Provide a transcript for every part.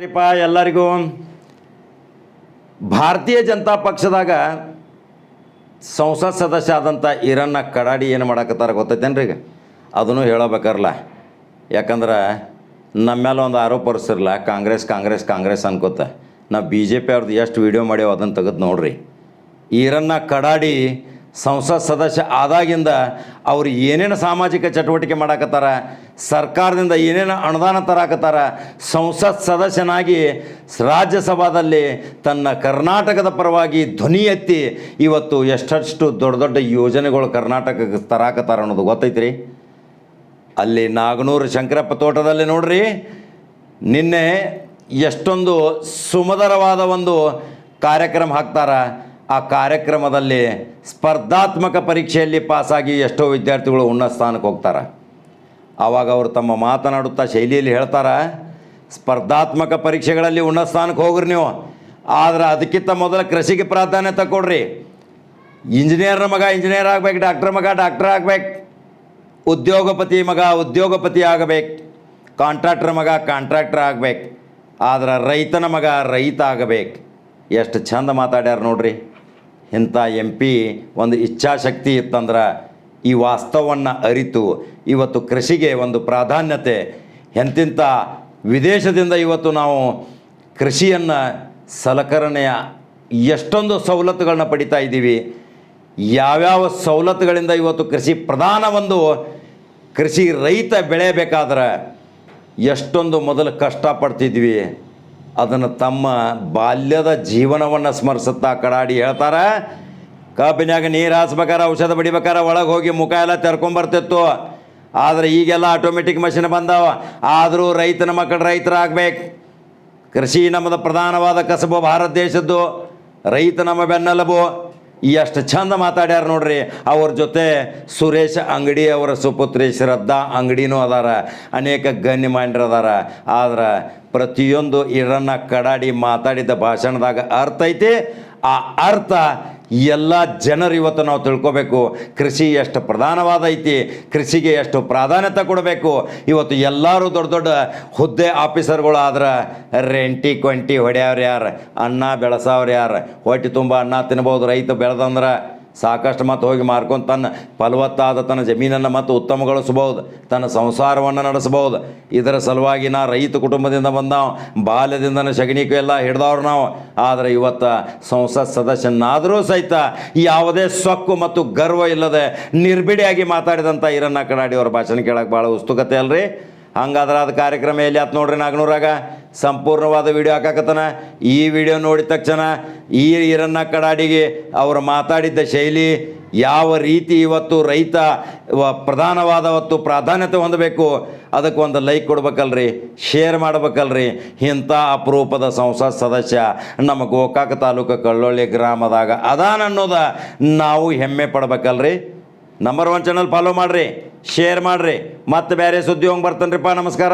ರೀಪ ಎಲ್ಲರಿಗೂ. ಭಾರತೀಯ ಜನತಾ ಪಕ್ಷದಾಗ ಸಂಸತ್ ಸದಸ್ಯ ಆದಂಥ ಈರಣ್ಣ ಕಡಾಡಿ ಏನು ಮಾಡಕತ್ತಾರ ಗೊತ್ತೈತೇನ್ರಿ ಈಗ? ಅದನ್ನು ಹೇಳಬೇಕಾರಲ್ಲ ಯಾಕಂದ್ರೆ ನಮ್ಮ ಮೇಲೆ ಒಂದು ಆರೋಪ ಹೊರಿಸಿರಲ್ಲ ಕಾಂಗ್ರೆಸ್ ಕಾಂಗ್ರೆಸ್ ಕಾಂಗ್ರೆಸ್ ಅನ್ಕೋತ. ನಾವು ಬಿ ಜೆ ಪಿ ಅವ್ರದ್ದು ಎಷ್ಟು ವೀಡಿಯೋ ಮಾಡ್ಯಾವ ಅದನ್ನು ತೆಗೆದು ನೋಡ್ರಿ. ಈರಣ್ಣ ಕಡಾಡಿ ಸಂಸತ್ ಸದಸ್ಯ ಆದಾಗಿಂದ ಅವ್ರು ಏನೇನು ಸಾಮಾಜಿಕ ಚಟುವಟಿಕೆ ಮಾಡಾಕತ್ತಾರ, ಸರ್ಕಾರದಿಂದ ಏನೇನು ಅನುದಾನ ತರಾಕತ್ತಾರ, ಸಂಸತ್ ಸದಸ್ಯನಾಗಿ ರಾಜ್ಯಸಭಾದಲ್ಲಿ ತನ್ನ ಕರ್ನಾಟಕದ ಪರವಾಗಿ ಧ್ವನಿ ಎತ್ತಿ ಇವತ್ತು ಎಷ್ಟಷ್ಟು ದೊಡ್ಡ ದೊಡ್ಡ ಯೋಜನೆಗಳು ಕರ್ನಾಟಕಕ್ಕೆ ತರಾಕತ್ತಾರ ಅನ್ನೋದು ಗೊತ್ತೈತ್ರಿ? ಅಲ್ಲಿ ನಾಗನೂರು ಶಂಕರಪ್ಪ ತೋಟದಲ್ಲಿ ನೋಡ್ರಿ, ನಿನ್ನೆ ಎಷ್ಟೊಂದು ಸುಮಧರವಾದ ಒಂದು ಕಾರ್ಯಕ್ರಮ ಹಾಕ್ತಾರ. ಆ ಕಾರ್ಯಕ್ರಮದಲ್ಲಿ ಸ್ಪರ್ಧಾತ್ಮಕ ಪರೀಕ್ಷೆಯಲ್ಲಿ ಪಾಸಾಗಿ ಎಷ್ಟೋ ವಿದ್ಯಾರ್ಥಿಗಳು ಉನ್ನತ ಸ್ಥಾನಕ್ಕೆ ಹೋಗ್ತಾರೆ. ಆವಾಗ ಅವರು ತಮ್ಮ ಮಾತನಾಡುತ್ತಾ ಶೈಲಿಯಲ್ಲಿ ಹೇಳ್ತಾರೆ, ಸ್ಪರ್ಧಾತ್ಮಕ ಪರೀಕ್ಷೆಗಳಲ್ಲಿ ಉನ್ನತ ಸ್ಥಾನಕ್ಕೆ ಹೋಗ್ರಿ ನೀವು. ಆದರೆ ಅದಕ್ಕಿಂತ ಮೊದಲು ಕೃಷಿಗೆ ಪ್ರಾಧಾನ್ಯತೆ ಕೊಡ್ರಿ ಇಂಜಿನಿಯರ್ನ ಮಗ ಇಂಜಿನಿಯರ್ ಆಗ್ಬೇಕು, ಡಾಕ್ಟರ್ ಮಗ ಡಾಕ್ಟರ್ ಆಗ್ಬೇಕು. ಉದ್ಯೋಗಪತಿ ಮಗ ಉದ್ಯೋಗಪತಿ ಆಗಬೇಕು. ಕಾಂಟ್ರಾಕ್ಟರ್ ಮಗ ಕಾಂಟ್ರಾಕ್ಟರ್ ಆಗ್ಬೇಕು. ಆದ್ರೆ ರೈತನ ಮಗ ರೈತ ಆಗಬೇಕು. ಎಷ್ಟು ಚಂದ ಮಾತಾಡ್ಯಾರ ನೋಡ್ರಿ. ಇಂಥ ಎಂ ಪಿ ಒಂದು ಇಚ್ಛಾಶಕ್ತಿ ಇತ್ತಂದ್ರೆ ಈ ವಾಸ್ತವವನ್ನು ಅರಿತು ಇವತ್ತು ಕೃಷಿಗೆ ಒಂದು ಪ್ರಾಧಾನ್ಯತೆ. ಎಂತಿಂಥ ವಿದೇಶದಿಂದ ಇವತ್ತು ನಾವು ಕೃಷಿಯನ್ನು ಸಲಕರಣೆಯ ಎಷ್ಟೊಂದು ಸವಲತ್ತುಗಳನ್ನ ಪಡಿತಾ ಇದ್ದೀವಿ. ಯಾವ್ಯಾವ ಸವಲತ್ತುಗಳಿಂದ ಇವತ್ತು ಕೃಷಿ ಪ್ರಧಾನ ಒಂದು ಕೃಷಿ ರೈತ ಬೆಳೆಯಬೇಕಾದ್ರೆ ಎಷ್ಟೊಂದು ಮೊದಲು ಕಷ್ಟಪಡ್ತಿದ್ವಿ. ಅದನ್ನು ತಮ್ಮ ಬಾಲ್ಯದ ಜೀವನವನ್ನು ಸ್ಮರಿಸುತ್ತಾ ಕಡಾಡಿ ಹೇಳ್ತಾರೆ, ಕಬ್ಬಿನ್ಯಾಗ ನೀರು ಹಾಸ್ಬೇಕಾರೆ ಔಷಧ ಬಡಿಬೇಕಾರೆ ಒಳಗೆ ಹೋಗಿ ಮುಖ ಎಲ್ಲ ತೆರ್ಕೊಂಬರ್ತಿತ್ತು ಆದರೆ ಈಗೆಲ್ಲ ಆಟೋಮೆಟಿಕ್ ಮಷಿನ್ ಬಂದಾವ. ಆದರೂ ರೈತನ ಮಕ್ಕಳು ರೈತರಾಗಬೇಕು ಕೃಷಿ ನಮ್ಮದು ಪ್ರಧಾನವಾದ ಕಸಬು ಭಾರತ ದೇಶದ್ದು. ರೈತ ನಮ್ಮ ಬೆನ್ನೆಲುಬು. ಎಷ್ಟು ಚಂದ ಮಾತಾಡ್ಯಾರ ನೋಡ್ರಿ. ಅವ್ರ ಜೊತೆ ಸುರೇಶ್ ಅಂಗಡಿ, ಅವರ ಸುಪುತ್ರಿ ಶ್ರದ್ಧಾ ಅಂಗಡಿನೂ ಅದಾರ. ಅನೇಕ ಗಣ್ಯಮಾನ್ಯರು ಅದಾರ. ಆದ್ರೆ ಪ್ರತಿಯೊಂದು ಇರನ್ನ ಕಡಾಡಿ ಮಾತಾಡಿದ ಭಾಷಣದಾಗ ಅರ್ಥ ಐತಿ. ಆ ಅರ್ಥ ಎಲ್ಲ ಜನರು ಇವತ್ತು ನಾವು ತಿಳ್ಕೊಬೇಕು. ಕೃಷಿ ಎಷ್ಟು ಪ್ರಧಾನವಾದ ಐತಿ ಕೃಷಿಗೆ ಎಷ್ಟು ಪ್ರಾಧಾನ್ಯತೆ ಕೊಡಬೇಕು. ಇವತ್ತು ಎಲ್ಲರೂ ದೊಡ್ಡ ದೊಡ್ಡ ಹುದ್ದೆ ಆಫೀಸರ್ಗಳು ಆದ್ರೆ ರೆಂಟಿ ಕ್ವಂಟಿ ಹೊಡೆಯವ್ರು ಯಾರು? ಅನ್ನ ಬೆಳೆಸೋರು ಯಾರು? ಹೊಟ್ಟೆ ತುಂಬ ಅನ್ನ ತಿನ್ಬೋದು, ರೈತ ಬೆಳೆದಂದ್ರೆ ಸಾಕಷ್ಟು ಮತ್ತು ಹೋಗಿ ಮಾರ್ಕೊಂಡು ತನ್ನ ಫಲವತ್ತಾದ ತನ್ನ ಜಮೀನನ್ನು ಮತ್ತು ಉತ್ತಮಗೊಳಿಸಬಹುದು ತನ್ನ ಸಂಸಾರವನ್ನು ನಡೆಸ್ಬೋದು ಇದರ ಸಲುವಾಗಿ ನಾ ರೈತ ಕುಟುಂಬದಿಂದ ಬಂದಾವ ಬಾಲ್ಯದಿಂದನ ಸಗಣಿಕು ಎಲ್ಲ ಹಿಡ್ದವ್ರು ನಾವು. ಆದರೆ ಇವತ್ತು ಸಂಸತ್ ಸದಸ್ಯನಾದರೂ ಸಹಿತ ಯಾವುದೇ ಸೊಕ್ಕು ಮತ್ತು ಗರ್ವ ಇಲ್ಲದೆ ನಿರ್ಬಿಡಿಯಾಗಿ ಮಾತಾಡಿದಂಥ ಈರಣ್ಣ ಕಡಾಡಿ ಅವ್ರ ಭಾಷಣ ಕೇಳೋಕ್ಕೆ ಭಾಳ ಉತ್ಸುಕತೆ ಅಲ್ರಿ. ಹಂಗಾದ್ರೆ ಅದು ಕಾರ್ಯಕ್ರಮ ಎಲ್ಲಿ ಆತು ನೋಡ್ರಿ ನಾಗ್ನೂರಾಗ? ಸಂಪೂರ್ಣವಾದ ವಿಡಿಯೋ ಹಾಕಾಕತ್ತಾನ. ಈ ವಿಡಿಯೋ ನೋಡಿದ ತಕ್ಷಣ ಈ ಇರನ್ನ ಕಡಾಡಿಗೆ ಅವರು ಮಾತಾಡಿದ್ದ ಶೈಲಿ, ಯಾವ ರೀತಿ ಇವತ್ತು ರೈತ ಪ್ರಧಾನವಾದ ಹೊತ್ತು ಪ್ರಾಧಾನ್ಯತೆ ಹೊಂದಬೇಕು, ಅದಕ್ಕೆ ಒಂದು ಲೈಕ್ ಕೊಡ್ಬೇಕಲ್ರಿ ಶೇರ್ ಮಾಡ್ಬೇಕಲ್ರಿ. ಇಂಥ ಅಪರೂಪದ ಸಂಸತ್ ಸದಸ್ಯ ನಮ್ಮ ಗೋಕಾಕ ತಾಲೂಕು ಕಳ್ಳೊಳ್ಳಿ ಗ್ರಾಮದಾಗ ಅದಾನ ಅನ್ನೋದ ನಾವು ಹೆಮ್ಮೆ ಪಡ್ಬೇಕಲ್ರಿ. ನಂಬರ್ ಒನ್ ಚಾನಲ್ ಫಾಲೋ ಮಾಡ್ರಿ. ಶೇರ್ ಮಾಡ್ರಿ. ಮತ್ತೆ ಬೇರೆ ಸುದ್ದಿ ಹೋಗಿ ಬರ್ತಾನ್ರಿಪ್ಪ ನಮಸ್ಕಾರ.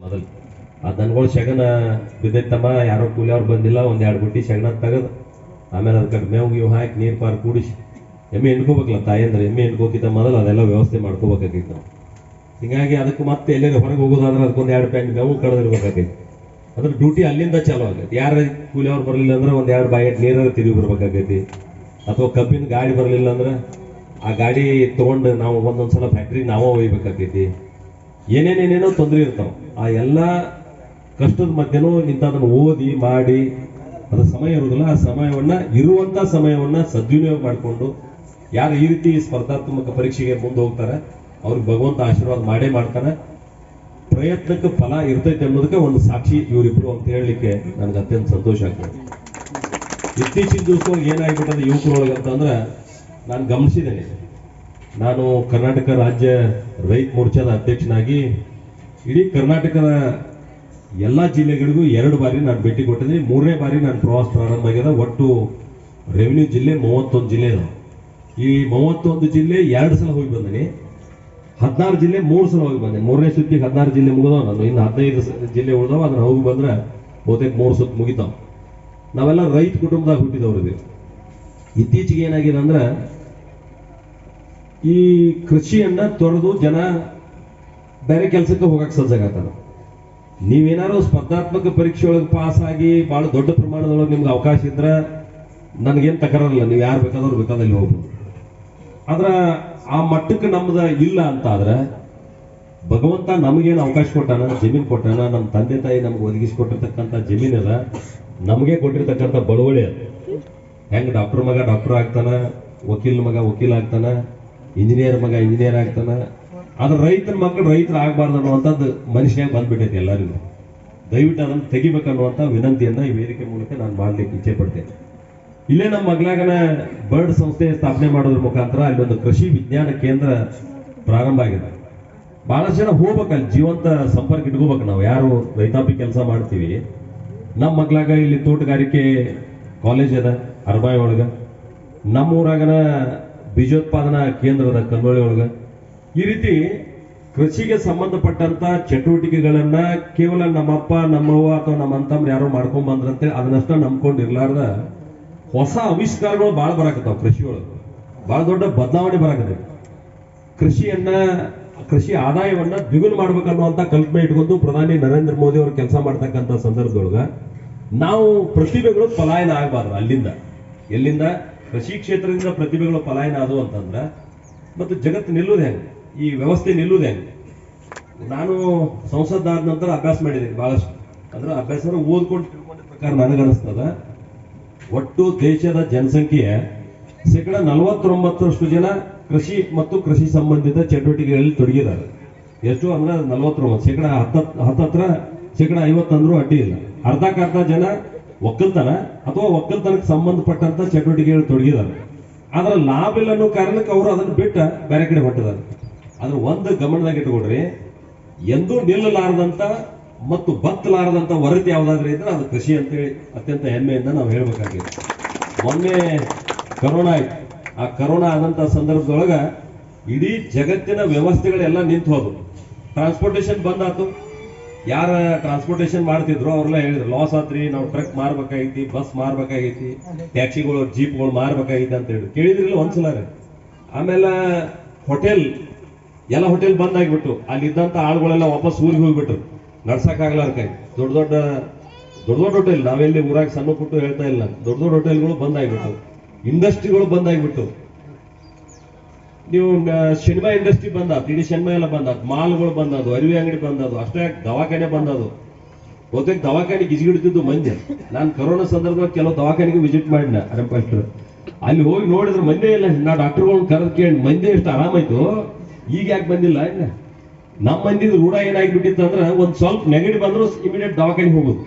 ಮೊದಲು ಆ ದನಗಳು ಶಗನ ಬಿದ್ದೈತಮ್ಮ, ಯಾರೋ ಕೂಲಿಯವ್ರು ಬಂದಿಲ್ಲ, ಒಂದ್ ಎರಡು ಬುಟ್ಟಿ ಶಗನ ತೆಗೆದು. ಆಮೇಲೆ ಅದಕ್ಕೆ ಮೇವು ಗೀವು ಹಾಕಿ ನೀರು ಪಾರು ಕೂಡಿಸಿ. ಎಮ್ಮೆ ಎಣ್ಕೋಬೇಕಲ್ಲ ತಾಯಿ ಅಂದ್ರೆ, ಎಮ್ಮೆ ಎಣ್ಕೋಕಿಂತ ಮೊದಲು ಅದೆಲ್ಲ ವ್ಯವಸ್ಥೆ ಮಾಡ್ಕೋಬೇಕಾಗಿತ್ತು ನಾವು. ಹಿಂಗಾಗಿ ಅದಕ್ಕೆ ಮತ್ತೆ ಎಲ್ಲೇ ಹೊರಗೆ ಹೋಗೋದಾದ್ರೆ ಅದಕ್ಕೊಂದು ಎರಡು ಪ್ಯಾಂಟ್ ಮೇವು ಕಳೆದಿರ್ಬೇಕಾಗಿತ್ತು ಅದ್ರ ಡ್ಯೂಟಿ ಅಲ್ಲಿಂದ ಚಾಲೂ ಆಗೈತಿ. ಯಾರ ಕೂಲಿಯವ್ರು ಬರಲಿಲ್ಲ ಅಂದ್ರೆ ಒಂದ್ ಎರಡು ಬಾಯಿ ನೀರಾದ್ರೆ ತಿರುಗಿ ಬರ್ಬೇಕಾಗೈತಿ. ಅಥವಾ ಕಬ್ಬಿನ ಗಾಡಿ ಬರಲಿಲ್ಲ ಅಂದ್ರೆ ಆ ಗಾಡಿ ತಗೊಂಡು ನಾವು ಒಂದೊಂದ್ಸಲ ಫ್ಯಾಕ್ಟ್ರಿ ನಾವೇ ಒಯ್ಬೇಕಾಗೈತಿ ಏನೇನೇನೇನೋ ತೊಂದರೆ ಇರ್ತಾವೆ. ಆ ಎಲ್ಲ ಕಷ್ಟದ ಮಧ್ಯನೂ ಇಂಥದನ್ನು ಓದಿ, ಮಾಡಿ ಅದು ಸಮಯ ಇರುವುದಿಲ್ಲ. ಆ ಸಮಯವನ್ನ, ಇರುವಂತ ಸಮಯವನ್ನ ಸದ್ವಿನಿಯೋಗ ಮಾಡಿಕೊಂಡು, ಯಾರು ಈ ರೀತಿ ಸ್ಪರ್ಧಾತ್ಮಕ ಪರೀಕ್ಷೆಗೆ ಮುಂದೆ ಹೋಗ್ತಾರೆ, ಅವ್ರಿಗೆ ಭಗವಂತ ಆಶೀರ್ವಾದ ಮಾಡೇ ಮಾಡ್ತಾನೆ. ಪ್ರಯತ್ನಕ್ಕೆ ಫಲ ಇರ್ತೈತೆ ಅನ್ನೋದಕ್ಕೆ ಒಂದು ಸಾಕ್ಷಿ ಇವರಿಬ್ರು ಅಂತ ಹೇಳಲಿಕ್ಕೆ ನನಗೆ ಅತ್ಯಂತ ಸಂತೋಷ ಆಗ್ತದೆ. ಇತ್ತೀಚಿನ ದಿವಸವಾಗಿ ಏನಾಗ್ಬಿಟ್ಟದ ಯುವಕರೊಳಗೆ ಅಂತಂದ್ರೆ ನಾನು ಗಮನಿಸಿದ್ದೇನೆ. ನಾನು ಕರ್ನಾಟಕ ರಾಜ್ಯ ರೈತ ಮೋರ್ಚಾದ ಅಧ್ಯಕ್ಷನಾಗಿ ಇಡೀ ಕರ್ನಾಟಕದ ಎಲ್ಲ ಜಿಲ್ಲೆಗಳಿಗೂ ಎರಡು ಬಾರಿ ನಾನು ಭೇಟಿ ಕೊಟ್ಟಿದ್ದೀನಿ. ಮೂರನೇ ಬಾರಿ ನಾನು ಪ್ರವಾಸ ಪ್ರಾರಂಭ ಆಗಿದೆ ಒಟ್ಟು ರೆವಿನ್ಯೂ ಜಿಲ್ಲೆ ಮೂವತ್ತೊಂದು ಜಿಲ್ಲೆ ಈ ಮೂವತ್ತೊಂದು ಜಿಲ್ಲೆ ಎರಡು ಸಲ ಹೋಗಿ ಬಂದೀನಿ. ಹದಿನಾರು ಜಿಲ್ಲೆ ಮೂರು ಸಲ ಹೋಗಿ ಬಂದೆ ಮೂರನೇ ಸುತ್ತಿಗೆ ಹದಿನಾರು ಜಿಲ್ಲೆ ಮುಗಿದವ. ನಾನು ಇನ್ನು ಹದಿನೈದು ಜಿಲ್ಲೆ ಉಳಿದವ. ಅದನ್ನ ಹೋಗಿ ಬಂದ್ರೆ ಬಹುತೇಕ ಮೂರು ಸುತ್ತು ಮುಗಿತಾವ. ನಾವೆಲ್ಲ ರೈತ ಕುಟುಂಬದಾಗ ಹುಟ್ಟಿದವ್ರಿಗೆ ಇತ್ತೀಚೆಗೆ ಏನಾಗಿದೆ ಅಂದ್ರೆ ಈ ಕೃಷಿಯನ್ನ ತೊರೆದು ಜನ ಬೇರೆ ಕೆಲಸಕ್ಕೆ ಹೋಗಕ್ಕೆ ಸಜ್ಜಾಗತ್ತಾರ ನೀವೇನಾರು ಸ್ಪರ್ಧಾತ್ಮಕ ಪರೀಕ್ಷೆ ಒಳಗೆ ಪಾಸ್ ಆಗಿ ಬಹಳ ದೊಡ್ಡ ಪ್ರಮಾಣದೊಳಗೆ ನಿಮ್ಗೆ ಅವಕಾಶ ಇದ್ರೆ ನನಗೇನು ತಕರಲ್ಲ ನೀವು ಯಾರು ಬೇಕಾದವ್ರು ಬೇಕಾದಲ್ಲಿ ಹೋಗ್ಬೋದು. ಆದ್ರೆ ಆ ಮಟ್ಟಕ್ಕೆ ನಮ್ದ ಇಲ್ಲ ಅಂತ ಆದ್ರೆ ಭಗವಂತ ನಮಗೇನು ಅವಕಾಶ ಕೊಟ್ಟಾನ? ಜಮೀನ್ ಕೊಟ್ಟಾನ? ನಮ್ಮ ತಂದೆ ತಾಯಿ ನಮ್ಗೆ ಒದಗಿಸಿಕೊಟ್ಟಿರ್ತಕ್ಕಂಥ ಜಮೀನ್ ಅದ. ನಮಗೆ ಕೊಟ್ಟಿರ್ತಕ್ಕಂಥ ಬಳುವಳಿ ಅದ. ಹೆಂಗ್ ಡಾಕ್ಟರ್ ಮಗ ಡಾಕ್ಟರ್ ಆಗ್ತಾನ? ವಕೀಲ್ ಮಗ ವಕೀಲ್ ಆಗ್ತಾನ? ಇಂಜಿನಿಯರ್ ಮಗ ಇಂಜಿನಿಯರ್ ಆಗ್ತಾನ. ಆದ್ರೆ ರೈತನ ಮಕ್ಕಳು ರೈತರು ಆಗ್ಬಾರ್ದು ಅನ್ನುವಂಥದ್ದು ಮನುಷ್ಯಾಗ ಬಂದ್ಬಿಟ್ಟೈತೆ ಎಲ್ಲರಿಗೂ. ದಯವಿಟ್ಟು ಅದನ್ನು ತೆಗಿಬೇಕನ್ನುವಂಥ ವಿನಂತಿಯನ್ನು ಈ ವೇದಿಕೆ ಮೂಲಕ ನಾನು ಮಾಡಲಿಕ್ಕೆ ಇಚ್ಛೆ ಪಡ್ತೇನೆ. ಇಲ್ಲೇ ನಮ್ಮ ಮಗ್ಲಾಗನ ಬರ್ಡ್ ಸಂಸ್ಥೆ ಸ್ಥಾಪನೆ ಮಾಡೋದ್ರ ಮುಖಾಂತರ ಅಲ್ಲೊಂದು ಕೃಷಿ ವಿಜ್ಞಾನ ಕೇಂದ್ರ ಪ್ರಾರಂಭ ಆಗಿದೆ. ಬಹಳಷ್ಟು ಜನ ಹೋಗ್ಬೇಕು, ಅಲ್ಲಿ ಜೀವಂತ ಸಂಪರ್ಕ ಇಟ್ಕೋಬೇಕು ನಾವು. ಯಾರು ರೈತಾಪಿ ಕೆಲಸ ಮಾಡ್ತೀವಿ. ನಮ್ಮ ಮಗ್ಲಾಗ ಇಲ್ಲಿ ತೋಟಗಾರಿಕೆ ಕಾಲೇಜ್ ಅದ ಅರ್ಬಾಯಿ ಒಳಗೆ. ನಮ್ಮ ಊರಾಗನ ಬೀಜೋತ್ಪಾದನಾ ಕೇಂದ್ರದ ಕನ್ನೋಳಿ ಒಳಗ. ಈ ರೀತಿ ಕೃಷಿಗೆ ಸಂಬಂಧಪಟ್ಟಂತ ಚಟುವಟಿಕೆಗಳನ್ನ ಕೇವಲ ನಮ್ಮಪ್ಪ, ನಮ್ಮವ್ವ ಅಥವಾ ನಮ್ಮ ಅಂತಮ್ರು ಯಾರೋ ಮಾಡ್ಕೊಂಡ್ ಬಂದ್ರಂತೆ, ಅದನ್ನಷ್ಟ ನಂಬ್ಕೊಂಡಿರ್ಲಾರ್ದ ಹೊಸ ಆವಿಷ್ಕಾರಗಳು ಭಾಳ ಬರಾಕತ್ತಾವ ಕೃಷಿ ಒಳಗೆ ಭಾಳ ದೊಡ್ಡ ಬದಲಾವಣೆ ಬರಾಕತ್ತೆ ಕೃಷಿಯನ್ನ, ಕೃಷಿ ಆದಾಯವನ್ನ ದ್ವಿಗುಣ ಮಾಡ್ಬೇಕನ್ನುವಂತ ಕಲ್ಪನೆ ಇಟ್ಕೊಂಡು ಪ್ರಧಾನಿ ನರೇಂದ್ರ ಮೋದಿ ಅವರು ಕೆಲಸ ಮಾಡ್ತಕ್ಕಂಥ ಸಂದರ್ಭದೊಳಗ ನಾವು ಪ್ರತಿಭೆಗಳು ಪಲಾಯನ ಆಗಬಾರ್ದು ಅಲ್ಲಿಂದ. ಎಲ್ಲಿಂದ? ಕೃಷಿ ಕ್ಷೇತ್ರದಿಂದ ಪ್ರತಿಭೆಗಳು ಪಲಾಯನ ಆದವು ಅಂತಂದ್ರ, ಮತ್ತು ಜಗತ್ತು ನಿಲ್ಲುವುದು ಹೆಂಗೆ? ಈ ವ್ಯವಸ್ಥೆ ನಿಲ್ಲುವುದು ಹೆಂಗೆ? ನಾನು ಆದ ನಂತರ ಅಭ್ಯಾಸ ಮಾಡಿದ್ದೀನಿ ಬಹಳಷ್ಟು ಅಂದ್ರೆ ಅಭ್ಯಾಸ ಓದ್ಕೊಂಡು ತಿಳ್ಕೊಂಡಿದ್ದ ಪ್ರಕಾರ ನನಗನ್ನಿಸ್ತದ ಒಟ್ಟು ದೇಶದ ಜನಸಂಖ್ಯೆ ಶೇಕಡ ನಲವತ್ತೊಂಬತ್ತರಷ್ಟು ಜನ ಕೃಷಿ ಮತ್ತು ಕೃಷಿ ಸಂಬಂಧಿತ ಚಟುವಟಿಕೆಗಳಲ್ಲಿ ತೊಡಗಿದ್ದಾರೆ. ಎಷ್ಟು ಅಂದ್ರೆ ನಲವತ್ತೊಂಬತ್ತು, ಶೇಕಡ ಹತ್ತ ಹತ್ತತ್ರ ಶೇಕಡ ಐವತ್ತಂದ್ರೂ ಅಡ್ಡಿ ಇಲ್ಲ. ಅರ್ಧಕ್ಕರ್ಧ ಜನ ಒಕ್ಕಲ್ತನ ಅಥವಾ ಒಕ್ಕಲ್ತನಕ್ಕೆ ಸಂಬಂಧಪಟ್ಟಂತ ಚಟುವಟಿಕೆಗಳು ತೊಡಗಿದ್ದಾರೆ ಆದ್ರೆ ಲಾಭ ಇಲ್ಲ ಅನ್ನೋ ಕಾರಣಕ್ಕೆ ಅವರು ಅದನ್ನ ಬಿಟ್ಟ ಬೇರೆ ಕಡೆ ಹೊಟ್ಟಿದ್ದಾರೆ ಆದ್ರೆ ಒಂದು ಗಮನದಾಗ ಇಟ್ಕೊಡ್ರಿ ಎಂದೂ ನಿಲ್ಲಲಾರದಂತ ಮತ್ತು ಬತ್ತಲಾರದಂತ ವರದಿ ಯಾವ್ದಾದ್ರೆ ಇದ್ರೆ ಅದು ಕೃಷಿ ಅಂತೇಳಿ ಅತ್ಯಂತ ಹೆಮ್ಮೆಯಿಂದ ನಾವು ಹೇಳ್ಬೇಕಾಗಿದೆ. ಮೊನ್ನೆ ಕರೋನಾ ಆಯ್ತು. ಆ ಕರೋನಾ ಆದಂತ ಸಂದರ್ಭದೊಳಗ ಇಡೀ ಜಗತ್ತಿನ ವ್ಯವಸ್ಥೆಗಳೆಲ್ಲ ನಿಂತು ಹೋದವು. ಟ್ರಾನ್ಸ್ಪೋರ್ಟೇಷನ್ ಬಂದಾತು ಯಾರ ಟ್ರಾನ್ಸ್ಪೋರ್ಟೇಷನ್ ಮಾಡ್ತಿದ್ರು ಅವ್ರೆಲ್ಲ ಹೇಳಿದ್ರು ಲಾಸ್ ಆತ್ರಿ ನಾವು ಟ್ರಕ್ ಮಾರ್ಬೇಕಾಗೈತಿ ಬಸ್ ಮಾರ್ಬೇಕಾಗೈತಿ ಟ್ಯಾಕ್ಸಿಗಳು ಜೀಪ್ಗಳು ಮಾರ್ಬೇಕಾಗೈತಿ ಅಂತ ಹೇಳಿ ಕೇಳಿದ್ರಿಲ್ಲ ಒಂದ್ಸಲ ಆಮೇಲೆ ಹೋಟೆಲ್ ಎಲ್ಲ ಹೋಟೆಲ್ ಬಂದ್ ಆಗಿಬಿಟ್ಟು ಅಲ್ಲಿ ಇದ್ದಂತ ಆಳುಗಳೆಲ್ಲ ವಾಪಸ್ ಊರಿಗೆ ಹೋಗ್ಬಿಟ್ರು. ನಡ್ಸಕ್ಕಾಗಲ್ಲ ಅದಕ್ಕೆ ದೊಡ್ಡ ದೊಡ್ಡ ದೊಡ್ಡ ದೊಡ್ಡ ಹೋಟೆಲ್ ನಾವೆಲ್ಲಿ ಊರಾಗ ಸಣ್ಣ ಪುಟ್ಟು ಹೇಳ್ತಾ ಇಲ್ಲ. ದೊಡ್ಡ ದೊಡ್ಡ ಹೋಟೆಲ್ಗಳು ಬಂದ್ ಆಗಿಬಿಟ್ಟು ಇಂಡಸ್ಟ್ರಿಗಳು ಬಂದ್ ಆಗಿಬಿಟ್ಟು ನೀವು ಸಿನಿಮಾ ಇಂಡಸ್ಟ್ರಿ ಬಂದಾತ್ ಇಡೀ ಸಿನಿಮಾ ಎಲ್ಲ ಬಂದಾತ್ ಮಾಲ್ಗಳು ಬಂದದು, ಅರಿವಿ ಅಂಗಡಿ ಬಂದದು, ಅಷ್ಟೇ ದವಾಖಾನೆ ಬಂದದು? ಬಹುತೇಕ ದವಾಖಾನೆ ಗಿಜಿಗಿಡ್ತಿದ್ದು ಮಂದಿ ನಾನು ಕರೋನಾ ಸಂದರ್ಭದಾಗ ಕೆಲವು ದವಾಖಾನೆಗೆ ವಿಸಿಟ್ ಮಾಡಿನ ಅರಂಪಸ್ಟ್ರು ಅಲ್ಲಿ ಹೋಗಿ ನೋಡಿದ್ರೆ ಮಂದಿ ಇಲ್ಲ ನಾ ಡಾಕ್ಟರ್ಗಳನ್ನ ಕರೆದು ಕೇಳಿ ಮಂದಿ ಎಷ್ಟು ಆರಾಮಾಯ್ತು? ಈಗ ಯಾಕೆ ಬಂದಿಲ್ಲ ಇಲ್ಲ? ನಮ್ಮ ಮಂದಿ ರೂಢ ಏನಾಗ್ಬಿಟ್ಟಿತ್ತು ಅಂದ್ರೆ, ಒಂದು ಸ್ವಲ್ಪ ನೆಗಡಿ ಬಂದ್ರು ಇಮಿಡಿಯೇಟ್ ದವಾಖಾನೆಗೆ ಹೋಗುದು.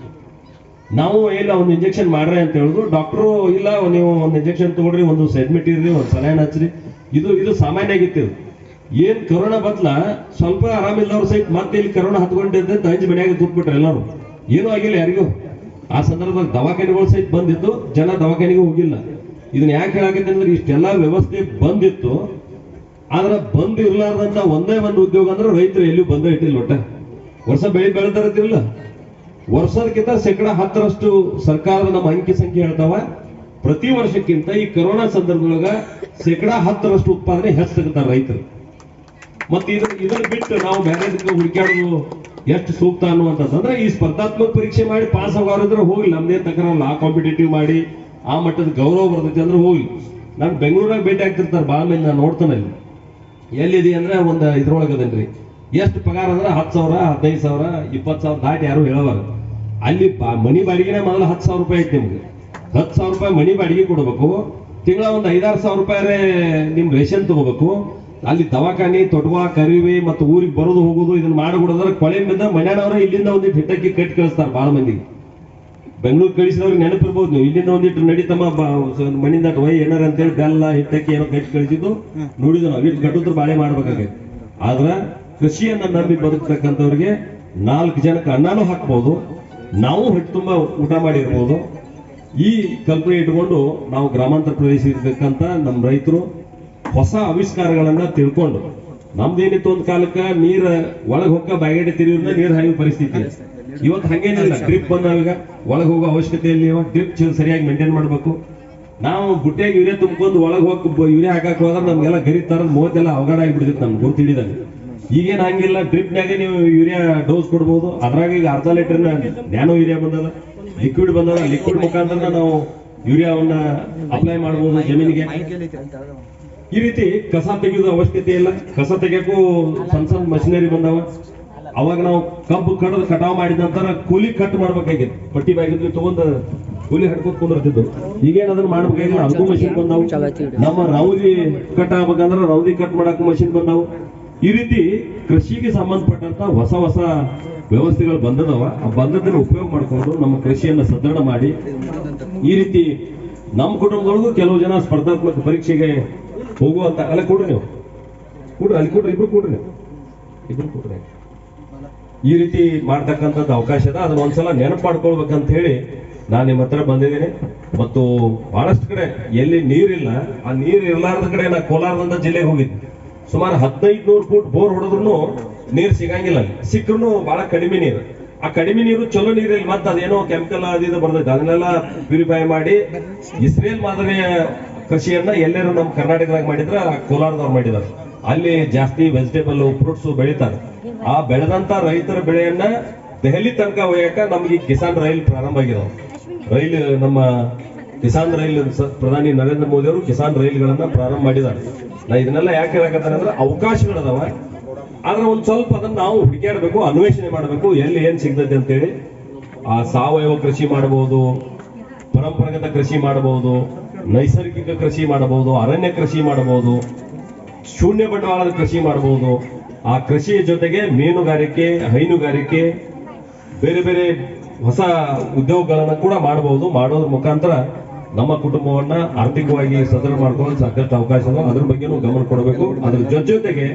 ನಾವು ಇಲ್ಲ, ಒಂದು ಇಂಜೆಕ್ಷನ್ ಮಾಡ್ರಿ ಅಂತ ಹೇಳಿದ್ರು. ಡಾಕ್ಟ್ರು ಇಲ್ಲ, ನೀವು ಒಂದು ಇಂಜೆಕ್ಷನ್ ತಗೊಳ್ರಿ, ಒಂದು ಸೆಡ್ಮಿಟ್ ಇರ್ರಿ, ಒಂದು ಸಲೈನ್ ಹಚ್ಚ್ರಿ ಇದು ಇದು ಸಾಮಾನ್ಯ ಆಗಿತ್ತು. ಏನ್ ಕರೋನಾ ಬದ್ಲ, ಸ್ವಲ್ಪ ಆರಾಮಿಲ್ಲವ್ರ ಸಹಿತ ಮತ್ತೆ ಇಲ್ಲಿ ಕರೋನಾ ಹತ್ಕೊಂಡಿದ್ದೆ ಅಂಜ್ ಮನೆಯಾಗ ಕೂತ್ಬಿಟ್ರೆ ಎಲ್ಲರೂ. ಏನೂ ಆಗಿಲ್ಲ ಯಾರಿಗೂ. ಆ ಸಂದರ್ಭದಲ್ಲಿ ದವಾಖಾನೆಗಳು ಸಹಿತ ಬಂದಿತ್ತು, ಜನ ದವಾಖಾನೆಗೆ ಹೋಗಿಲ್ಲ. ಇದನ್ನ ಯಾಕೆ ಹೇಳಾಕತ್ತೆ ಅಂದ್ರೆ, ಇಷ್ಟೆಲ್ಲಾ ವ್ಯವಸ್ಥೆ ಬಂದಿತ್ತು. ಆದ್ರೆ ಬಂದ್ ಇರ್ಲಾರ್ದಂತ ಒಂದೇ ಒಂದು ಉದ್ಯೋಗ ಅಂದ್ರೆ ರೈತರು ಎಲ್ಲಿಯೂ ಬಂದೇ ಇಟ್ಟಿಲ್ಲ ಒಟ್ಟ. ವರ್ಷ ಬೆಳೆ ಬೆಳೆದಿರತ್ತಿರಲ್ಲ. ವರ್ಷದಕ್ಕಿಂತ ಶೇಕಡ ಹತ್ತರಷ್ಟು ಸರ್ಕಾರದ ನಮ್ಮ ಅಂಕಿ ಸಂಖ್ಯೆ ಹೇಳ್ತಾವ. ಪ್ರತಿ ವರ್ಷಕ್ಕಿಂತ ಈ ಕೊರೋನಾ ಸಂದರ್ಭದೊಳಗ ಶೇಕಡಾ ಹತ್ತರಷ್ಟು ಉತ್ಪಾದನೆ ಹೆಚ್ಚಾಗುತ್ತಾರೆ ರೈತರು. ಮತ್ತೆ ಇದ್ರ ಇದನ್ನ ಬಿಟ್ಟು ನಾವು ಬೇರೆದಕ್ಕೆ ಹುಡುಕಾಡೋದು ಎಷ್ಟು ಸೂಕ್ತ ಅನ್ನುವಂಥದ್ದು. ಈ ಸ್ಪರ್ಧಾತ್ಮಕ ಪರೀಕ್ಷೆ ಮಾಡಿ ಪಾಸ್ ಆಗೋರಿದ್ರೆ ಹೋಗಿ ನಮ್ದೇನ್ ತಕರಲ್ಲ ಆ ಕಾಂಪಿಟೇಟಿವ್ ಮಾಡಿ ಆ ಮಟ್ಟದ ಗೌರವ ಬರ್ತೈತಿ ಅಂದ್ರೆ ಹೋಗಿ. ನಾನು ಬೆಂಗಳೂರಾಗ ಭೇಟಿ ಆಗ್ತಿರ್ತಾರೆ ಭಾಳ ಮಂದಿ ನಾನು ನೋಡ್ತಾನೆ ಇಲ್ಲಿ ಎಲ್ಲಿದೆ ಅಂದ್ರೆ ಒಂದು ಇದ್ರೊಳಗದನ್ರಿ ಎಷ್ಟು ಪಗಾರ ಅಂದ್ರೆ ಹತ್ತು ಸಾವಿರ, ಹದಿನೈದು ಸಾವಿರ, ಇಪ್ಪತ್ತು ಸಾವಿರ ದಾಟಿ ಯಾರು ಹೇಳೋವಾಗ ಅಲ್ಲಿ ಮನಿ ಬಾಡಿಗೆನೇ ಮೊದಲು ಹತ್ತು ಸಾವಿರ ರೂಪಾಯಿ ಐತೆ ನಿಮ್ಗೆ. ಹತ್ತು ಸಾವಿರ ರೂಪಾಯಿ ಮನಿ ಬಾಡಿಗೆ ಕೊಡಬೇಕು. ತಿಂಗಳ ಒಂದು ಐದಾರು ಸಾವಿರ ರೂಪಾಯಿ ನಿಮ್ಮ ರೇಷನ್ ತಗೋಬೇಕು. ಅಲ್ಲಿ ದವಾಖಾನೆ ತೊಟ್ವಾ ಕರಿವೆ ಮತ್ತು ಊರಿಗೆ ಬರೋದು ಹೋಗೋದು ಇದನ್ನ ಮಾಡಿಬಿಡೋದ್ರೆ ಕೊಳೆಯಿಂದ ಮನೆಯವ್ರೆ ಇಲ್ಲಿಂದ ಒಂದಿಟ್ಟು ಹಿಟ್ಟಕ್ಕಿ ಕಟ್ಟಿ ಕಳಿಸ್ತಾರೆ ಭಾಳ ಮಂದಿ. ಬೆಂಗಳೂರು ಕಳಿಸಿದವ್ರಿಗೆ ನೆನಪಿರ್ಬೋದು ನೀವು. ಇಲ್ಲಿಂದ ಒಂದಿಟ್ಟು ನಡೀತಮ್ಮ ಮನಿಂದ ವೈ ಏನಾರ ಅಂತೇಳಿ ಬೆಲ್ಲ ಹಿಟ್ಟಕ್ಕಿ ಏನೋ ಕಟ್ಟಿ ಕಳಿಸಿದ್ದು ನೋಡಿದ್ರು ನಾವು. ಇಟ್ಟು ಕಟ್ಟಿದ್ರು ಬಾಳೆ ಮಾಡ್ಬೇಕಾಗೈತೆ ಆದ್ರೆ ಕೃಷಿಯನ್ನ ನಂಬಿ ಬದುಕ್ತಕ್ಕಂಥವ್ರಿಗೆ ನಾಲ್ಕು ಜನಕ್ಕೆ ಅನ್ನನೂ ಹಾಕ್ಬೋದು. ನಾವು ಹೊಟ್ಟೆ ತುಂಬ ಊಟ ಮಾಡಿರ್ಬೋದು. ಈ ಕಲ್ಪನೆ ಇಟ್ಕೊಂಡು ನಾವು ಗ್ರಾಮಾಂತರ ಪ್ರದೇಶ ಇರ್ತಕ್ಕಂಥ ನಮ್ಮ ರೈತರು ಹೊಸ ಆವಿಷ್ಕಾರಗಳನ್ನ ತಿಳ್ಕೊಂಡು ನಮ್ದೇನಿತ್ತು ಒಂದ್ ಕಾಲಕ್ಕ ನೀರ ಒಳಗ್ ಹೊಕ್ಕ ಬಾಗೇಡೆ ತಿರುವಿನ ನೀರ್ ಹಾಯುವ ಪರಿಸ್ಥಿತಿ. ಇವತ್ತು ಹಂಗೇನಿಲ್ಲ ಡ್ರಿಪ್ ಬಂದಾಗ ಒಳಗ್ ಹೋಗೋ ಅವಶ್ಯಕತೆ ಇಲ್ಲ ಡ್ರಿಪ್ ಸರಿಯಾಗಿ ಮೇಂಟೈನ್ ಮಾಡ್ಬೇಕು. ನಾವು ಬುಟ್ಟಿಯಾಗಿ ಯೂರಿಯಾ ತುಂಬ್ಕೊಂಡು ಒಳಗ್ ಹೋಗಿ ಯೂರಿಯಾ ಹಾಕಕ್ ಹೋದ್ರೆ ನಮ್ಗೆಲ್ಲ ಗರಿ ತರ ಮೂವತ್ತೆಲ್ಲ ಅವಘಡ ಆಗಿಬಿಡ್ತಿತ್ತು ನಮ್ಗೆ ಗುರ್ತು ಹಿಡಿದಾಗ ಈಗೇನ್ ಹಂಗಿಲ್ಲ ಡ್ರಿಪ್ನಾಗೆ ನೀವು ಯೂರಿಯಾ ಡೋಸ್ ಕೊಡ್ಬೋದು ಅದ್ರಾಗ ಈಗ ಅರ್ಧ ಲೀಟರ್ ನ್ಯಾನೋ ಯೂರಿಯಾ ಬಂದದ. ಲಿಕ್ವಿಡ್ ಬಂದಾಗ ಲಿಕ್ವಿಡ್ ಮುಖಾಂತರ ನಾವು ಯೂರಿಯಾವನ್ನ ಅಪ್ಲೈ ಮಾಡಬಹುದು ಜಮೀನಿಗೆ. ಈ ರೀತಿ ಕಸ ತೆಗೆಯೋದು ಅವಶ್ಯಕತೆ ಇಲ್ಲ. ಕಸ ತೆಗೆಯಕ್ಕೂ ಸಣ್ಣ ಸಣ್ಣ ಮಷಿನರಿ ಬಂದಾವ. ಅವಾಗ ನಾವು ಕಬ್ಬು ಕಡದು ಕಟಾವ್ ಮಾಡಿದ ನಂತರ ಕೂಲಿ ಕಟ್ ಮಾಡ್ಬೇಕಾಗಿತ್ತು. ಪಟ್ಟಿ ಬಾಗಿದ್ವಿ ತಗೊಂಡ್ ಕೂಲಿ ಹಡ್ಕೊಂಡ್ ಕುಂದಿರ್ತಿದ್ದು ಈಗೇನ್ ಅದನ್ನ ಮಾಡ್ಬೇಕಾಗಿಲ್ಲ ಅದಕ್ಕೂ ಮಷಿನ್ ಬಂದಾವು. ನಮ್ಮ ರೌದಿ ಕಟ್ ಆಗ್ಬೇಕಂದ್ರ ರೌದಿ ಕಟ್ ಮಾಡಕ್ ಮಷಿನ್ ಬಂದಾವು. ಈ ರೀತಿ ಕೃಷಿಗೆ ಸಂಬಂಧಪಟ್ಟಂತ ಹೊಸ ಹೊಸ ವ್ಯವಸ್ಥೆಗಳು ಬಂದದವ, ಆ ಬಂದದ್ದನ್ನು ಉಪಯೋಗ ಮಾಡಿಕೊಂಡು ನಮ್ಮ ಕೃಷಿಯನ್ನು ಸದೃಢ ಮಾಡಿ. ಈ ರೀತಿ ನಮ್ಮ ಕುಟುಂಬದೊಳಗೂ ಕೆಲವು ಜನ ಸ್ಪರ್ಧಾತ್ಮಕ ಪರೀಕ್ಷೆಗೆ ಹೋಗುವಂತ ಅಲ್ಲ ಕೊಡ್ರಿ ನೀವು. ಕೊಡ್ರಿ, ಅಲ್ಲಿ ಕೊಡ್ರಿ, ಇಬ್ರು ಕೊಡ್ರಿ ಇಬ್ರು ಕೊಡ್ರಿ. ಈ ರೀತಿ ಮಾಡ್ತಕ್ಕಂಥದ್ದು ಅವಕಾಶ ಇದೆ ಅದನ್ನ ಒಂದ್ಸಲ ನೆನಪು ಮಾಡ್ಕೊಳ್ಬೇಕಂತ ಹೇಳಿ ನಾನು ನಿಮ್ಮ ಹತ್ರ ಬಂದಿದ್ದೀನಿ. ಮತ್ತು ಬಹಳಷ್ಟು ಕಡೆ ಎಲ್ಲಿ ನೀರಿಲ್ಲ, ಆ ನೀರು ಇರ್ಲಾರ್ದ ಕಡೆ ನಾ ಕೋಲಾರದಿಂದ ಜಿಲ್ಲೆಗೆ ಹೋಗಿದ್ದೆ. ಸುಮಾರು ಹದಿನೈದು ನೂರು ಫೂಟ್ ಬೋರ್ ಹೊಡೆದ್ರು ನೀರು ಸಿಗಂಗಿಲ್ಲ. ಸಿಕ್ಕರು ಬಹಳ ಕಡಿಮೆ ನೀರು. ಆ ಕಡಿಮೆ ನೀರು ಚಲೋ ನೀರಿಲ್ಲ ಮತ್ತೆ ಅದೇನೋ ಕೆಮಿಕಲ್ ಅದು ಬರ್ತದೆ ಅದನ್ನೆಲ್ಲ ಪ್ಯೂರಿಫೈ ಮಾಡಿ ಇಸ್ರೇಲ್ ಮಾದರಿಯ ಕೃಷಿಯನ್ನ ಎಲ್ಲರೂ ನಮ್ಮ ಕರ್ನಾಟಕದಾಗ ಮಾಡಿದ್ರ, ಕೋಲಾರದವ್ರು ಮಾಡಿದಾರೆ. ಅಲ್ಲಿ ಜಾಸ್ತಿ ವೆಜಿಟೇಬಲ್ ಫ್ರೂಟ್ಸ್ ಬೆಳಿತಾರೆ. ಆ ಬೆಳೆದಂತ ರೈತರ ಬೆಳೆಯನ್ನ ದೆಹಲಿ ತನಕ ಒಯ್ಯಕ ನಮ್ಗೆ ಕಿಸಾನ್ ರೈಲ್ ಪ್ರಾರಂಭ ಆಗಿದಾವೆ. ರೈಲ್ ನಮ್ಮ ಕಿಸಾನ್ ರೈಲ್ ಪ್ರಧಾನಿ ನರೇಂದ್ರ ಮೋದಿ ಅವರು ಕಿಸಾನ್ ರೈಲ್ಗಳನ್ನ ಪ್ರಾರಂಭ ಮಾಡಿದ್ದಾರೆ ನಾ ಇದನ್ನೆಲ್ಲ ಯಾಕೆ ಹೇಳಕತ್ತಾರೆ ಅಂದ್ರೆ ಅವಕಾಶಗಳದಾವ ಆದ್ರೆ ಒಂದ್ ಸ್ವಲ್ಪ ಅದನ್ನ ನಾವು ಹುಡುಕಾಡ್ಬೇಕು ಅನ್ವೇಷಣೆ ಮಾಡಬೇಕು, ಎಲ್ಲಿ ಏನ್ ಸಿಗ್ತದೆ ಅಂತೇಳಿ. ಆ ಸಾವಯವ ಕೃಷಿ ಮಾಡಬಹುದು ಪರಂಪರಾಗತ ಕೃಷಿ ಮಾಡಬಹುದು ನೈಸರ್ಗಿಕ ಕೃಷಿ ಮಾಡಬಹುದು ಅರಣ್ಯ ಕೃಷಿ ಮಾಡಬಹುದು ಶೂನ್ಯ ಬಂಡವಾಳದ ಕೃಷಿ ಮಾಡಬಹುದು ಆ ಕೃಷಿಯ ಜೊತೆಗೆ ಮೀನುಗಾರಿಕೆ, ಹೈನುಗಾರಿಕೆ, ಬೇರೆ ಬೇರೆ ಹೊಸ ಉದ್ಯೋಗಗಳನ್ನ ಕೂಡ ಮಾಡಬಹುದು ಮಾಡೋದ್ರ ಮುಖಾಂತರ ನಮ್ಮ ಕುಟುಂಬವನ್ನ ಆರ್ಥಿಕವಾಗಿ ಸದೃಢ ಮಾಡ್ಕೊಳ್ಳಲು ಸಾಕಷ್ಟು ಅವಕಾಶ ಅದ್ರ ಬಗ್ಗೆನೂ ಗಮನ ಕೊಡಬೇಕು. ಅದ್ರ ಜೊತೆ ಜೊತೆಗೆ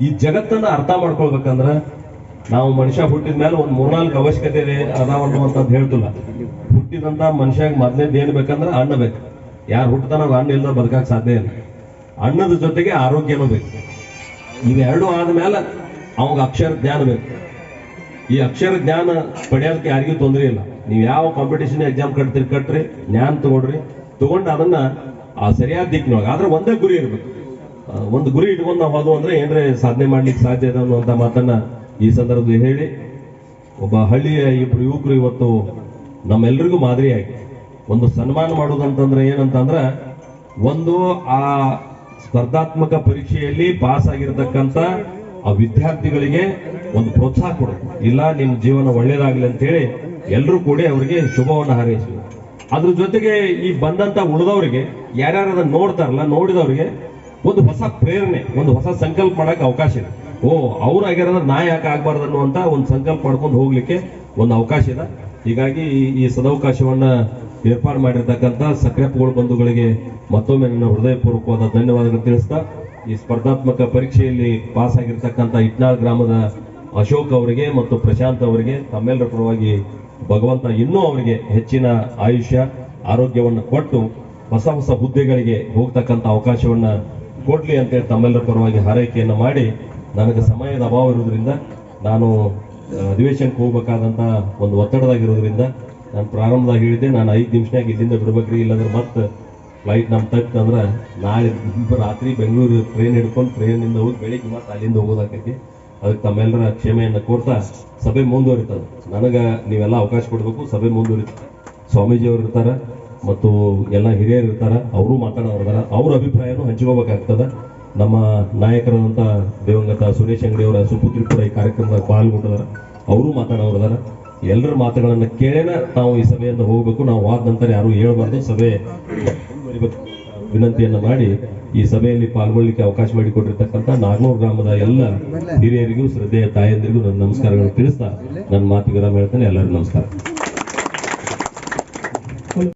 ಈ ಜಗತ್ತನ್ನ ಅರ್ಥ ಮಾಡ್ಕೊಳ್ಬೇಕಂದ್ರ ನಾವು ಮನುಷ್ಯ ಹುಟ್ಟಿದ ಮೇಲೆ ಒಂದ್ ಮೂರ್ನಾಲ್ಕು ಅವಶ್ಯಕತೆ ಅದಾವ ಅನ್ನುವಂಥದ್ದು ಹೇಳ್ತಿಲ್ಲ. ಹುಟ್ಟಿದಂತ ಮನುಷ್ಯಾಗ ಮೊದ್ಲೇದ್ ಏನ್ ಬೇಕಂದ್ರ ಅನ್ನ ಬೇಕು. ಯಾರು ಹುಟ್ಟತಾನ ಅಣ್ಣ ಇಲ್ದ ಬದುಕಕ್ ಸಾಧ್ಯ ಇಲ್ಲ. ಅನ್ನದ ಜೊತೆಗೆ ಆರೋಗ್ಯನೂ ಬೇಕು. ಇವೆರಡು ಆದ್ಮೇಲೆ ಅವಾಗ ಅಕ್ಷರ ಜ್ಞಾನ ಬೇಕು. ಈ ಅಕ್ಷರ ಜ್ಞಾನ ಪಡೆಯೋದಕ್ಕೆ ಯಾರಿಗೂ ತೊಂದರೆ ಇಲ್ಲ. ನೀವು ಯಾವ ಕಾಂಪಿಟೇಷನ್ ಎಕ್ಸಾಮ್ ಕಟ್ತೀರಿ ಕಟ್ರಿ, ಜ್ಞಾನ ತಗೊಳ್ರಿ ತಗೊಂಡು ಅದನ್ನ ಆ ಸರಿಯಾದ ದಿಕ್ಕಿನೊಳಗೆ, ಆದ್ರೆ ಒಂದೇ ಗುರಿ ಇರ್ಬೇಕು. ಒಂದು ಗುರಿ ಇಟ್ಕೊಂಡು ನಾವು ಹೋದ್ವು ಅಂದ್ರೆ ಏನ್ರೆ ಸಾಧನೆ ಮಾಡ್ಲಿಕ್ಕೆ ಸಾಧ್ಯ ಇದೆ ಅನ್ನುವಂತ ಮಾತನ್ನ ಈ ಸಂದರ್ಭದಲ್ಲಿ ಹೇಳಿ, ಒಬ್ಬ ಹಳ್ಳಿಯ ಇಬ್ರು ಯುವಕರು ಇವತ್ತು ನಮ್ಮೆಲ್ಲರಿಗೂ ಮಾದರಿಯಾಗಿ ಒಂದು ಸನ್ಮಾನ ಮಾಡೋದಂತಂದ್ರೆ ಏನಂತಂದ್ರ ಒಂದು ಆ ಸ್ಪರ್ಧಾತ್ಮಕ ಪರೀಕ್ಷೆಯಲ್ಲಿ ಪಾಸ್ ಆಗಿರತಕ್ಕಂತ ಆ ವಿದ್ಯಾರ್ಥಿಗಳಿಗೆ ಒಂದು ಪ್ರೋತ್ಸಾಹ ಕೊಡೋದು. ಇಲ್ಲ, ನಿಮ್ ಜೀವನ ಒಳ್ಳೇದಾಗ್ಲಿ ಅಂತ ಹೇಳಿ ಎಲ್ಲರೂ ಕೂಡಿ ಅವರಿಗೆ ಶುಭವನ್ನು ಹಾರೈಸಿ ಅದ್ರ ಜೊತೆಗೆ ಈ ಬಂದಂತ ಉಳಿದವರಿಗೆ ಯಾರ್ಯಾರು ಅದನ್ನ ನೋಡ್ತಾರಲ್ಲ, ನೋಡಿದವರಿಗೆ ಒಂದು ಹೊಸ ಪ್ರೇರಣೆ, ಒಂದು ಹೊಸ ಸಂಕಲ್ಪ ಮಾಡಕ್ ಅವಕಾಶ ಇದೆ. ಓ, ಅವ್ರು ಆಗ್ಯಾರ ನಾ ಯಾಕೆ ಆಗ್ಬಾರ್ದು ಅನ್ನುವಂತ ಒಂದು ಸಂಕಲ್ಪ ಮಾಡ್ಕೊಂಡು ಹೋಗ್ಲಿಕ್ಕೆ ಒಂದು ಅವಕಾಶ ಇದೆ. ಹೀಗಾಗಿ ಈ- ಸದವಕಾಶವನ್ನ ಏರ್ಪಾಡು ಮಾಡಿರ್ತಕ್ಕಂಥ ಸಕ್ರೆಪ್ಪಗಳ ಬಂಧುಗಳಿಗೆ ಮತ್ತೊಮ್ಮೆ ನನ್ನ ಹೃದಯಪೂರ್ವಕವಾದ ಧನ್ಯವಾದಗಳು ತಿಳಿಸ್ತಾ, ಈ ಸ್ಪರ್ಧಾತ್ಮಕ ಪರೀಕ್ಷೆಯಲ್ಲಿ ಪಾಸ್ ಆಗಿರ್ತಕ್ಕಂಥ ಇಟ್ನಾಳ್ ಗ್ರಾಮದ ಅಶೋಕ್ ಅವರಿಗೆ ಮತ್ತು ಪ್ರಶಾಂತ್ ಅವರಿಗೆ ತಮ್ಮೆಲ್ಲರ ಪರವಾಗಿ ಭಗವಂತ ಇನ್ನೂ ಅವರಿಗೆ ಹೆಚ್ಚಿನ ಆಯುಷ್ಯ, ಆರೋಗ್ಯವನ್ನು ಕೊಟ್ಟು ಹೊಸ ಹೊಸ ಹುದ್ದೆಗಳಿಗೆ ಹೋಗ್ತಕ್ಕಂಥ ಅವಕಾಶವನ್ನ ಕೊಡ್ಲಿ ಅಂತೇಳಿ ತಮ್ಮೆಲ್ಲರ ಪರವಾಗಿ ಹಾರೈಕೆಯನ್ನು ಮಾಡಿ ನನಗೆ ಸಮಯದ ಅಭಾವ ಇರೋದ್ರಿಂದ ನಾನು ಅಧಿವೇಶನಕ್ಕೆ ಹೋಗ್ಬೇಕಾದಂಥ ಒಂದು ಒತ್ತಡದಾಗಿರೋದ್ರಿಂದ ನಾನು ಪ್ರಾರಂಭದಾಗ ಹೇಳಿದ್ದೆ, ನಾನು ಐದು ನಿಮಿಷನಾಗ ಇಲ್ಲಿಂದ ಬಿಡ್ಬೇಕ್ರಿ, ಇಲ್ಲಾಂದ್ರೆ ಮತ್ತೆ ಫ್ಲೈಟ್ ನಮ್ಮ ತಪ್ಪಂದ್ರೆ ನಾಳೆ ರಾತ್ರಿ ಬೆಂಗಳೂರು ಟ್ರೈನ್ ಹಿಡ್ಕೊಂಡು ಟ್ರೈನಿಂದ ಹೋಗಿ ಬೆಳಿಗ್ಗೆ ಮತ್ತೆ ಅಲ್ಲಿಂದ ಹೋಗೋದಾಕೈತಿ ಅದಕ್ಕೆ ತಮ್ಮೆಲ್ಲರ ಕ್ಷಮೆಯನ್ನು ಕೊಡ್ತಾ ಸಭೆ ಮುಂದುವರಿತದೆ. ನನಗೆ ನೀವೆಲ್ಲ ಅವಕಾಶ ಕೊಡಬೇಕು, ಸಭೆ ಮುಂದುವರಿತದೆ. ಸ್ವಾಮೀಜಿಯವರು ಇರ್ತಾರ. ಮತ್ತು ಎಲ್ಲ ಹಿರಿಯರು ಇರ್ತಾರೆ, ಅವರು ಮಾತಾಡೋರ್ದಾರ ಅವ್ರ ಅಭಿಪ್ರಾಯನೂ ಹಂಚ್ಕೋಬೇಕಾಗ್ತದ. ನಮ್ಮ ನಾಯಕರಾದಂಥ ದೇವಂಗತ ಸುರೇಶ್ ಅಂಗಡಿ ಅವರ ಸುಪುತ್ರಿ ಕೂಡ ಈ ಕಾರ್ಯಕ್ರಮದಾಗ ಪಾಲ್ಗೊಂಡಿದಾರ, ಅವರು ಮಾತಾಡೋರ್ದಾರ ಎಲ್ಲರ ಮಾತುಗಳನ್ನು ಕೇಳೇನ ನಾವು ಈ ಸಭೆಯಿಂದ ಹೋಗಬೇಕು, ನಾವು ಆದ ನಂತರ ಯಾರು ಹೇಳ್ಬಾರ್ದು. ಸಭೆ ವಿನಂತಿಯನ್ನು ಮಾಡಿ ಈ ಸಭೆಯಲ್ಲಿ ಪಾಲ್ಗೊಳ್ಳಿಕ್ಕೆ ಅವಕಾಶ ಮಾಡಿಕೊಟ್ಟಿರ್ತಕ್ಕಂಥ ನಾಗನೂರು ಗ್ರಾಮದ ಎಲ್ಲ ಹಿರಿಯರಿಗೂ, ಶ್ರದ್ಧೆಯ ತಾಯಂದಿರಿಗೂ ನನ್ನ ನಮಸ್ಕಾರಗಳನ್ನು ತಿಳಿಸ್ತಾ ನನ್ನ ಮಾತುಗಳ ಹೇಳ್ತೇನೆ. ಎಲ್ಲರಿಗೂ ನಮಸ್ಕಾರ.